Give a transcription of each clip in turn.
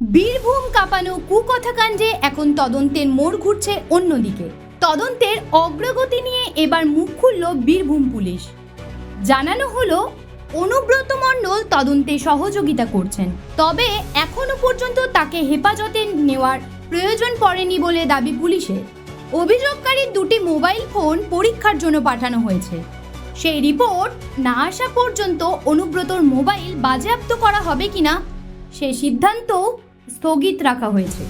বীরভূম কাঁপানো কুকথাকাণ্ডে এখন তদন্তের মোড় ঘুরছে অন্যদিকে। তদন্তের অগ্রগতি নিয়ে এবার মুখ খুলল বীরভূম পুলিশ। জানানো হলো, অনুব্রত মণ্ডল তদন্তে সহযোগিতা করছেন। তবে এখনও পর্যন্ত তাকে হেফাজতে নেওয়ার প্রয়োজন পড়েনি বলে দাবি পুলিশের। অভিযোগকারীর দুটি মোবাইল ফোন পরীক্ষার জন্য পাঠানো হয়েছে। সেই রিপোর্ট না আসা পর্যন্ত অনুব্রতর মোবাইল বাজেয়াপ্ত করা হবে কিনা, সে সিদ্ধান্ত স্থগিত রাখা হয়েছে।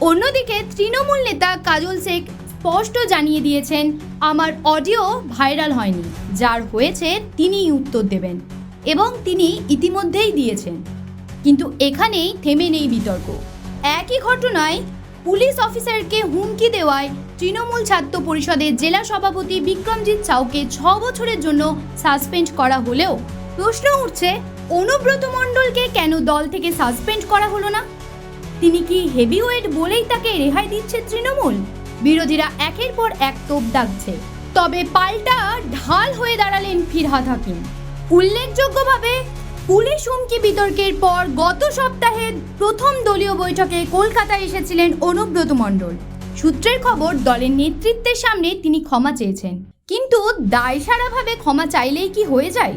অন্যদিকে তৃণমূল নেতা কাজল শেখ স্পষ্ট জানিয়ে দিয়েছেন, আমার অডিও ভাইরাল হয়নি। যার হয়েছে তিনিই উত্তর দেবেন। এবং তিনি ইতিমধ্যেই দিয়েছেন। কিন্তু এখানেই থেমে নেই বিতর্ক। একই ঘটনায় পুলিশ অফিসারকে হুমকি দেওয়ায় তৃণমূল ছাত্র পরিষদের জেলা সভাপতি বিক্রমজিৎ সাউকে ছ বছরের জন্য সাসপেন্ড করা হলেও প্রশ্ন উঠছে অনুব্রত মণ্ডলকে কেন দল থেকে সাসপেন্ড করা হলো না? তিনি কি হেভিওয়েট বলেই তাকে রেহাই দিচ্ছে তৃণমূল? বিরোধীরা একের পর এক তোপ দাগছে। তবে পাল্টা ঢাল হয়ে দাঁড়ালেন ফিরহাদ হাকিম। উল্লেখযোগ্যভাবে, পুলিশ হুমকি বিতর্কের পর গত সপ্তাহে প্রথম দলীয় বৈঠকে কলকাতায় এসেছিলেন অনুব্রত মণ্ডল। সূত্রের খবর, দলের নেতৃত্বের সামনে তিনি ক্ষমা চেয়েছেন। কিন্তু দায়সারাভাবে ক্ষমা চাইলেই কি হয়ে যায়?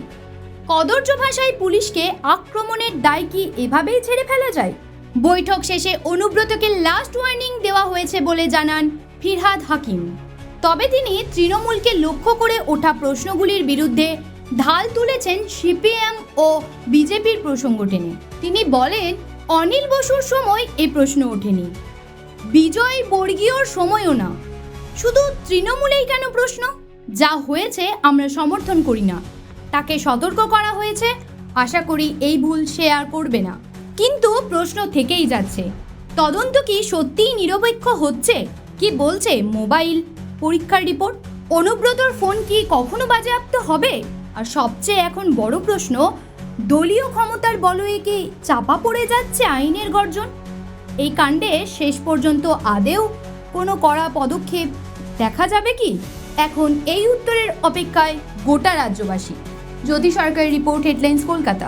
কদর্য ভাষায় পুলিশকে আক্রমণের দায় কি এভাবেই ছেড়ে ফেলা যায়? বৈঠক শেষে অনুব্রতকে লাস্ট ওয়ার্নিং দেওয়া হয়েছে বলে জানান ফিরহাদ হাকিম। তবে তিনি তৃণমূলকে লক্ষ্য করে ওঠা প্রশ্নগুলির বিরুদ্ধে ঢাল তুলেছেন সিপিএম ও বিজেপির প্রসঙ্গ টেনে। তিনি বলেন, অনিল বসুর সময় এ প্রশ্ন ওঠেনি। বিজয় বর্গীয়র সময়ও না। শুধু তৃণমূলেই কেন প্রশ্ন? যা হয়েছে আমরা সমর্থন করি না। তাকে সতর্ক করা হয়েছে। আশা করি এই ভুল সে আর করবে না। কিন্তু প্রশ্ন থেকেই যাচ্ছে, তদন্ত কি সত্যিই নিরপেক্ষ হচ্ছে? কি বলছে মোবাইল, পরীক্ষার রিপোর্ট, অনুব্রতর ফোন কি কখনো বাজেয়াপ্ত হবে? আর সবচেয়ে এখন বড় প্রশ্ন, দলীয় ক্ষমতার বলয়ে কি চাপা পড়ে যাচ্ছে আইনের গর্জন? এই কাণ্ডে শেষ পর্যন্ত আদেও কোনো কড়া পদক্ষেপ দেখা যাবে কি? এখন এই উত্তরের অপেক্ষায় গোটা রাজ্যবাসী। জ্যোতি সরকারের রিপোর্ট হেডলাইন্স কলকাতা।